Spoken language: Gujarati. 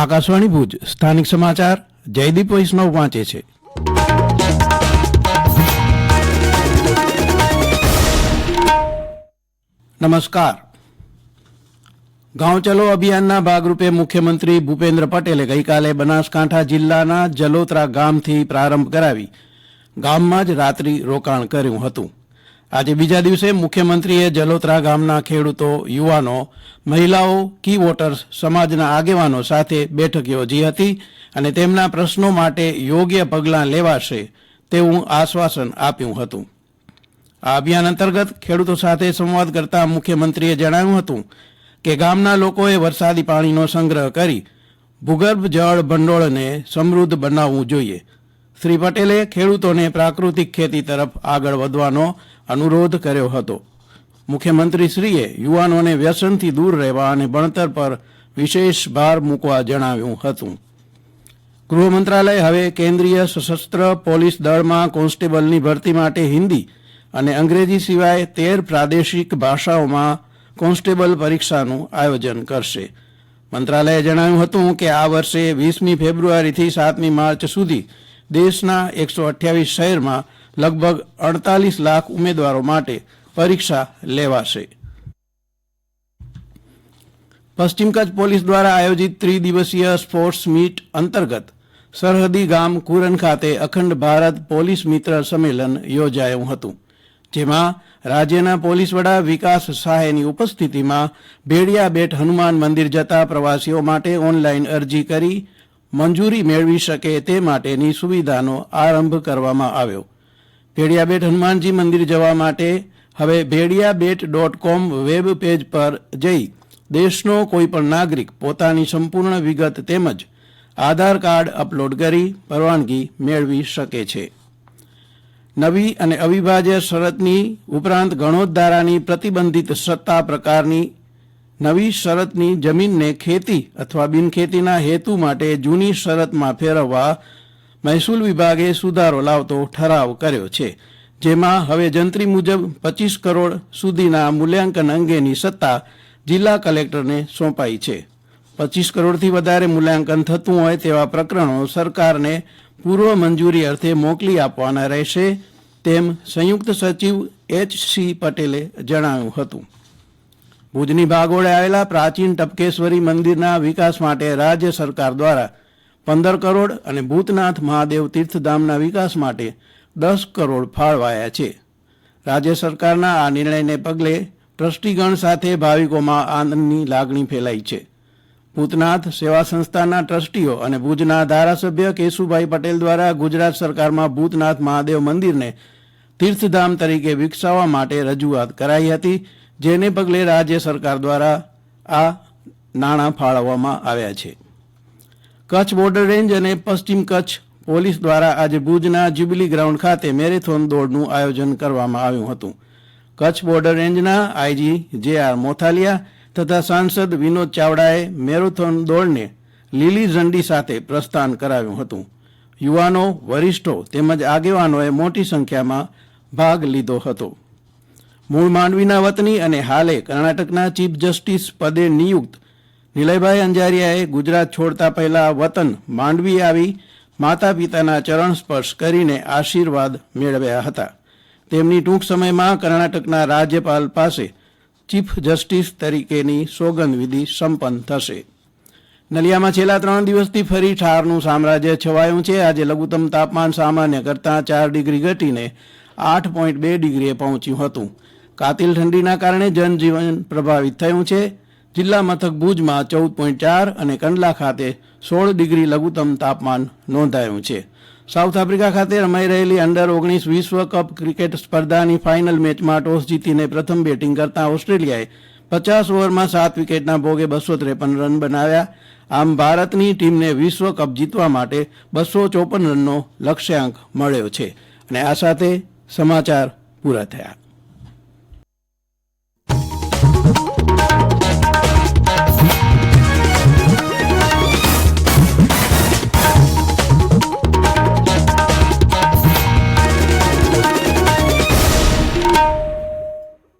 આકાશવાણી ભુજ, સ્થાનિક સમાચાર, જયદીપ વૈષ્ણવ વાંચે છે. નમસ્કાર. ગાંવ ચલો અભિયાનના ભાગરૂપે મુખ્યમંત્રી ભૂપેન્દ્ર પટેલે ગઈકાલે બનાસકાંઠા જિલ્લાના જલોત્રા ગામથી પ્રારંભ કરાવી ગામમાં જ રાત્રિ રોકાણ કર્યું હતું. આજે બીજા દિવસે મુખ્યમંત્રીએ જલોત્રા ગામના ખેડૂતો, યુવાનો, મહિલાઓ, કી વોટર્સ, સમાજના આગેવાનો સાથે બેઠક યોજી હતી અને તેમના પ્રશ્નો માટે યોગ્ય પગલાં લેવાશે તેવું આશ્વાસન આપ્યું હતું. આ અભિયાન અંતર્ગત ખેડૂતો સાથે સંવાદ કરતા મુખ્યમંત્રીએ જણાવ્યું હતું કે ગામના લોકોએ વરસાદી પાણીનો સંગ્રહ કરી ભૂગર્ભ જળ ભંડોળને સમૃદ્ધ બનાવવું જોઈએ. શ્રી પટેલે ખેડૂતોને પ્રાકૃતિક ખેતી તરફ આગળ વધવાનો અનુરોધ કર્યો હતો. મુખ્યમંત્રીશ્રીએ યુવાનોને વ્યસનથી દૂર રહેવા અને ભણતર પર વિશેષ ભાર મૂકવા જણાવ્યું હતું. ગૃહ હવે કેન્દ્રીય સશસ્ત્ર પોલીસ દળમાં કોન્સ્ટેબલની ભરતી માટે હિન્દી અને અંગ્રેજી સિવાય તેર પ્રાદેશિક ભાષાઓમાં કોન્સ્ટેબલ પરીક્ષાનું આયોજન કરશે. મંત્રાલયે જણાવ્યું હતું કે આ વર્ષે વીસમી ફેબ્રુઆરીથી સાતમી માર્ચ સુધી દેશના એકસો અઠ્યાવીસ શહેરમાં લગભગ અડતાલીસ લાખ ઉમેદવારો માટે પરીક્ષા લેવાશે. પશ્ચિમ કચ્છ પોલીસ દ્વારા આયોજિત ત્રિદિવસીય સ્પોર્ટ્સ મીટ અંતર્ગત સરહદી ગામ કુરન ખાતે અખંડ ભારત પોલીસ મિત્ર સંમેલન યોજાયું હતું, જેમાં રાજ્યના પોલીસ વડા વિકાસ સહાયની ઉપસ્થિતિમાં ભેડિયા બેટ હનુમાન મંદિર જતા પ્રવાસીઓ માટે ઓનલાઈન અરજી કરી મંજૂરી મેળવી શકે તે માટેની સુવિધાનો આરંભ કરવામાં આવ્યો. ભેડિયાબેટ હનુમાનજી મંદિર જવા માટે હવે Bhediyabet dot com web page પર જઈ દેશનો કોઈપણ નાગરિક પોતાની સંપૂર્ણ વિગત તેમજ આધાર કાર્ડ અપલોડ કરી પરવાનગી મેળવી શકે છે. નવી અને અવિભાજ્ય શરતની ઉપરાંત ગણોદ્ધારાની પ્રતિબંધિત સત્તા પ્રકારની નવી શરતની જમીનને ખેતી અથવા બિનખેતીના હેતુ માટે જૂની શરતમાં ફેરવવા મહેસૂલ વિભાગે સુધારો લાવતો ઠરાવ કર્યો છે, જેમાં હવે જંત્રી મુજબ પચીસ કરોડ સુધીના મૂલ્યાંકન અંગેની સત્તા જિલ્લા કલેક્ટરને સોંપાઈ છે. પચીસ કરોડથી વધારે મૂલ્યાંકન થતું હોય તેવા પ્રકરણો સરકારને પૂર્વ મંજૂરી અર્થે મોકલી આપવાના રહેશે, તેમ સંયુક્ત સચિવ એચ સી પટેલે જણાવ્યું હતું. ભુજની ભાગોળે આવેલા પ્રાચીન ટપકેશ્વરી મંદિરના વિકાસ માટે રાજ્ય સરકાર દ્વારા પંદર કરોડ અને ભૂતનાથ મહાદેવ તીર્થધામના વિકાસ માટે દસ કરોડ ફાળવાયા છે. રાજ્ય સરકારના આ નિર્ણયને પગલે ટ્રસ્ટીગણ સાથે ભાવિકોમાં આનંદની લાગણી ફેલાઈ છે. ભૂતનાથ સેવા સંસ્થાના ટ્રસ્ટીઓ અને ભુજના ધારાસભ્ય કેશુભાઈ પટેલ દ્વારા ગુજરાત સરકારમાં ભૂતનાથ મહાદેવ મંદિરને તીર્થધામ તરીકે વિકસાવવા માટે રજૂઆત કરાઈ હતી. જેને પગલે રાજ્ય સરકાર દ્વારા આ નાણાં ફાળવવામાં આવ્યા છે. કચ્છ બોર્ડર રેન્જ અને પશ્ચિમ કચ્છ પોલીસ દ્વારા આજે ભુજના જ્યુબિલી ગ્રાઉન્ડ ખાતે મેરેથોન દોડનું આયોજન કરવામાં આવ્યું હતું. કચ્છ બોર્ડર રેન્જના આઈજી જે આર મોથાલિયા તથા સાંસદ વિનોદ ચાવડાએ મેરેથોન દોડને લીલી ઝંડી સાથે પ્રસ્થાન કરાવ્યું હતું. યુવાનો, વરિષ્ઠો તેમજ આગેવાનોએ મોટી સંખ્યામાં ભાગ લીધો હતો. મૂળ માંડવીના વતની અને હાલે કર્ણાટકના ચીફ જસ્ટિસ પદે નિયુક્ત. નિલયભાઈ અંજારિયાએ ગુજરાત છોડતા પહેલા વતન માંડવી આવી માતા પિતાના ચરણ સ્પર્શ કરીને આશીર્વાદ મેળવ્યા હતા. તેમની ટૂંક સમયમાં કર્ણાટકના રાજ્યપાલ પાસે ચીફ જસ્ટિસ તરીકેની સોગંદવિધિ સંપન્ન થશે. નલિયામાં છેલ્લા ત્રણ દિવસથી ફરી ઠારનું સામ્રાજ્ય છવાયું છે. આજે લઘુત્તમ તાપમાન સામાન્ય કરતાં ચાર ડિગ્રી ઘટીને આઠ પોઈન્ટ બે ડિગ્રીએ પહોંચ્યું હતું. કાતિલ ઠંડીના કારણે જનજીવન પ્રભાવિત થયું છે. જિલ્લા મથક ભુજમાં ચૌદ પોઈન્ટ ચાર અને કંડલા ખાતે સોળ ડિગ્રી લઘુત્તમ તાપમાન નોંધાયું છે. સાઉથ આફ્રિકા ખાતે રમાઈ રહેલી અંડર ઓગણીસ વિશ્વ કપ ક્રિકેટ સ્પર્ધાની ફાઇનલ મેચમાં ટોસ જીતીને પ્રથમ બેટિંગ કરતા ઓસ્ટ્રેલિયાએ પચાસ ઓવરમાં સાત વિકેટના ભોગે બસો ત્રેપન રન બનાવ્યા. આમ ભારતની ટીમને વિશ્વ કપ જીતવા માટે બસો ચોપન રનનો લક્ષ્યાંક મળ્યો છે. અને આ સાથે સમાચાર પૂરા થયા.